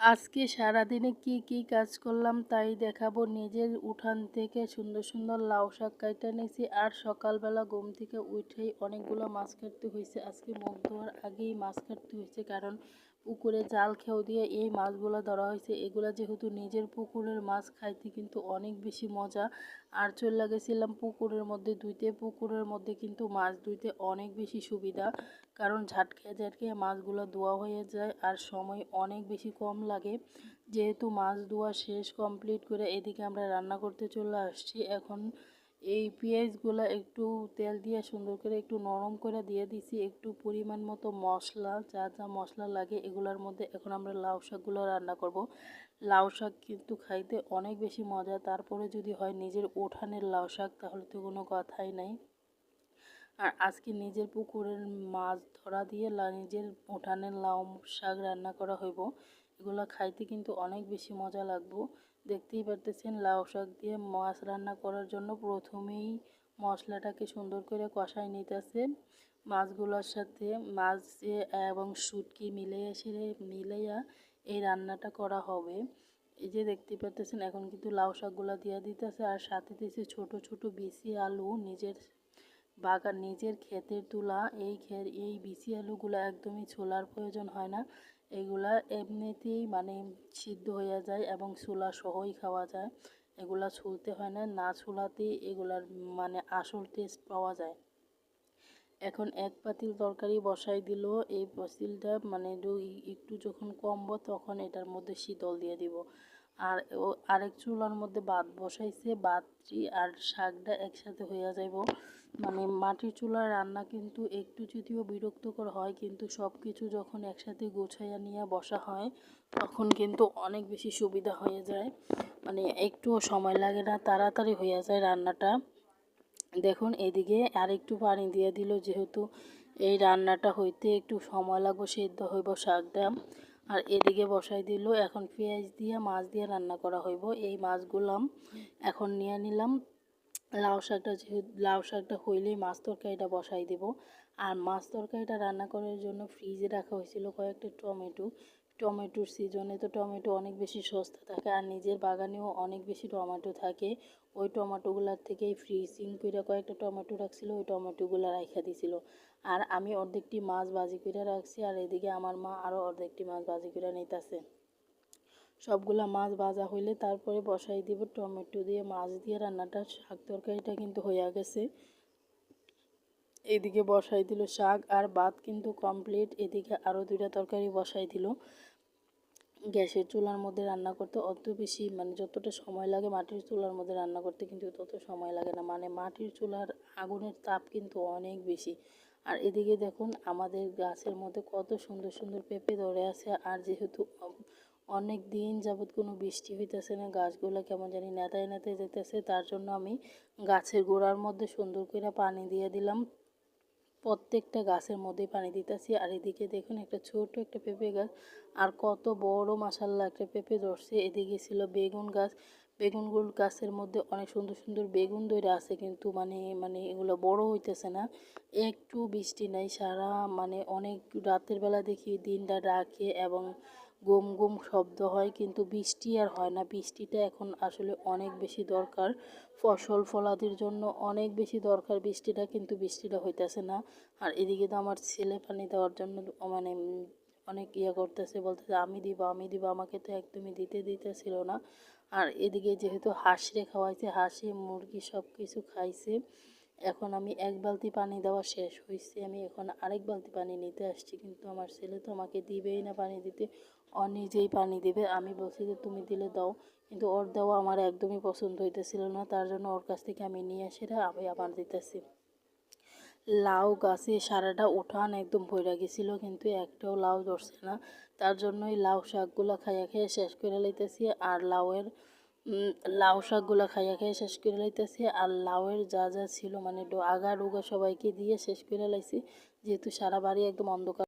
আজকে সারাদিনে কি কি কাজ করলাম তাই দেখাবো। নিজের উঠান থেকে সুন্দর সুন্দর লাউ শাক কাইটা নিয়েছি আর সকালবেলা ঘুম থেকে উঠেই অনেকগুলো মাছ কাটতে হয়েছে আজকে মুখ ধোয়ার আগেই মাছ কাটতে হয়েছে কারণ পুকুরে জাল খেও দিয়ে এই মাছগুলো ধরা হয়েছে এগুলো যেহেতু নিজের পুকুরের মাছ, খাইতে কিন্তু অনেক বেশি মজা। আর চলে গেছিলাম পুকুরের মধ্যে ধুইতে পুকুরের মধ্যে কিন্তু মাছ ধুইতে অনেক বেশি সুবিধা। কারণ ঝাটকে ঝাটকে মাছগুলো ধোয়া হয়ে যায় আর সময় অনেক বেশি কম লাগে। যেহেতু মাছ ধোয়া শেষ কমপ্লিট করে এদিকে আমরা রান্না করতে চলে আসছি। এখন এই পেঁয়াজগুলো একটু তেল দিয়ে সুন্দর করে একটু নরম করে দিয়ে দিছি। একটু পরিমাণ মতো মশলা, যা যা মশলা লাগে এগুলোর মধ্যে এখন আমরা লাউ শাকগুলো রান্না করব। লাউ শাক কিন্তু খাইতে অনেক বেশি মজা। তারপরে যদি হয় নিজের উঠানের লাউ শাক, তাহলে তো কোনো কথাই নাই। আর আজকে নিজের পুকুরের মাছ ধরা দিয়ে নিজের উঠানের লাউ শাক রান্না করা হইব। এগুলো খাইতে কিন্তু অনেক বেশি মজা লাগবো। দেখতেই পারতেছেন, লাউ শাক দিয়ে মাছ রান্না করার জন্য প্রথমেই মশলাটাকে সুন্দর করে কষাই নিতেছে। মাছগুলোর সাথে মাছ এবং শুটকি মিলিয়ে সেরে মিলাইয়া এই রান্নাটা করা হবে। এই যে দেখতে পারতেছেন, এখন কিন্তু লাউ শাকগুলো দিয়ে দিতেছে। আর সাথে দিয়েছে ছোট ছোট বিসি আলু, নিজের বাগান, নিজের ক্ষেতের তুলা, এই খে এই বিসি আলুগুলো একদমই ছোলার প্রয়োজন হয় না। এগুলা এমনিতেই মানে সিদ্ধ হয়ে যায় এবং ছোলা সহই খাওয়া যায়। এগুলা ছুলতে হয় না না ছুলাতেই এগুলার মানে আসল টেস্ট পাওয়া যায়। এখন এক পাতিল তরকারি বসাই দিল, এই পাতিলটা মানে একটু যখন কমবো তখন এটার মধ্যে শীতল দিয়ে দিব। আর আরেক চুলার মধ্যে ভাত বসাইছে, ভাতটি আর শাকটা একসাথে হইয়া যাইব। মানে মাটির চুলার রান্না কিন্তু একটু যদিও বিরক্তকর হয়, কিন্তু সব কিছু যখন একসাথে গোছাইয়া নিয়ে বসা হয়, তখন কিন্তু অনেক বেশি সুবিধা হয়ে যায়। মানে একটুও সময় লাগে না, তাড়াতাড়ি হয়ে যায় রান্নাটা। দেখুন, এদিকে আর একটু পানি দিয়ে দিল, যেহেতু এই রান্নাটা হইতে একটু সময় লাগবে, সেদ্ধ হইব শাকটা। আর এদিকে বসাই দিল, এখন পেঁয়াজ দিয়ে, মাছ দিয়ে রান্না করা হইব। এই মাছগুলো এখন নিয়ে নিলাম। লাউ শাকটা যেহেতু, লাউ শাকটা হইলেই মাছ তরকারিটা বসাই দেব। আর মাছ তরকারিটা রান্না করার জন্য ফ্রিজে রাখা হয়েছিল কয়েকটা টমেটো। টমেটোর সিজনে তো টমেটো অনেক বেশি সস্তা থাকে আর নিজের বাগানেও অনেক বেশি টমেটো থাকে। ওই টমেটোগুলার থেকেই ফ্রিজিং করে কয়েকটা টমেটো রাখছিল, ওই টমেটোগুলো রাখা দিছিল। আর আমি অর্ধেকটি মাছ বাজি করে রাখছি আর এদিকে আমার মা আরও অর্ধেকটি মাছ বাজি করে নিতেছে। সবগুলা মাছ ভাজা হইলে তারপরে বসাই দিব টমেটো দিয়ে, মাছ দিয়ে রান্নাটা, শাক তরকারিটা কিন্তু হয়ে গেছে। এদিকে বসাই দিল শাক আর ভাত কিন্তু কমপ্লিট এদিকে আরও দুইটা তরকারি বসাই দিল। গ্যাসের চুলার মধ্যে রান্না করতে অত বেশি মানে যতটা সময় লাগে মাটির চুলার মধ্যে রান্না করতে কিন্তু তত সময় লাগে না। মানে মাটির চুলার আগুনের তাপ কিন্তু অনেক বেশি। আর এদিকে দেখুন আমাদের গাছের মধ্যে কত সুন্দর সুন্দর পেঁপে ধরে আছে। আর যেহেতু অনেক দিন যাবৎ কোনো বৃষ্টি হইতেছে না, গাছগুলো কেমন জানি নেতায় নেতায় যেতেছে তার জন্য আমি গাছের গোড়ার মধ্যে সুন্দর করে পানি দিয়ে দিলাম। প্রত্যেকটা গাছের মধ্যে পানি দিতেছি, আর এদিকে দেখুন একটা ছোট একটা পেঁপে গাছ, আর কত বড় মাসাল্লা একটা পেঁপে ধরছে। এদিকে ছিল বেগুন গাছ বেগুনগুলো গাছের মধ্যে অনেক সুন্দর সুন্দর বেগুন দইরা আছে, কিন্তু মানে মানে এগুলো বড় হইতেছে না। একটু বৃষ্টি নাই, সারা মানে অনেক রাতের বেলা দেখি দিনটা ডাকে এবং গুম গুম শব্দ হয়, কিন্তু বৃষ্টি আর হয় না। বৃষ্টিটা এখন আসলে অনেক বেশি দরকার। ফসল ফলাদির জন্য অনেক বেশি দরকার বৃষ্টিটা, কিন্তু বৃষ্টিটা হইতেছে না। আর এদিকে তো আমার ছেলে পানি দেওয়ার জন্য মানে অনেক ইয়ে করতেছে, বলতেছে, আমি দিব আমি দিব। আমাকে তো একদমই দিতে দিতেছিল না। আর এদিকে যেহেতু হাঁসরে খাওয়াইছে, হাঁসি মুরগি সব কিছু খাইছে, এখন আমি এক বালতি পানি দেওয়া শেষ হয়েছে আমি এখন আরেক বালতি পানি নিতে আসছি, কিন্তু আমার ছেলে তো আমাকে দিবেই না পানি দিতে। ও নিজেই পানি দেবে। আমি বলছি যে, তুমি দিলে দাও। কিন্তু ওর দেওয়া আমার একদমই পছন্দ হইতেছিল না। তার জন্য ওর কাছ থেকে আমি নিয়ে এসে আমি আবার দিতেছি। লাউ গাছে সারাটা উঠান একদম ভরে গেছিল, কিন্তু একটাও লাউ ধরছে না। তার জন্যই লাউ শাকগুলো খাইয়া খেয়ে শেষ করে লইতেছি আর লাউয়ের লাউ শাকগুলো খাইয়া খেয়ে শেষ করে লাইতেছি আর লাউয়ের যা যা ছিল মানে আগা রোগা সবাইকে দিয়ে শেষ করে লাইছি। যেহেতু সারা বাড়ি একদম অন্ধকার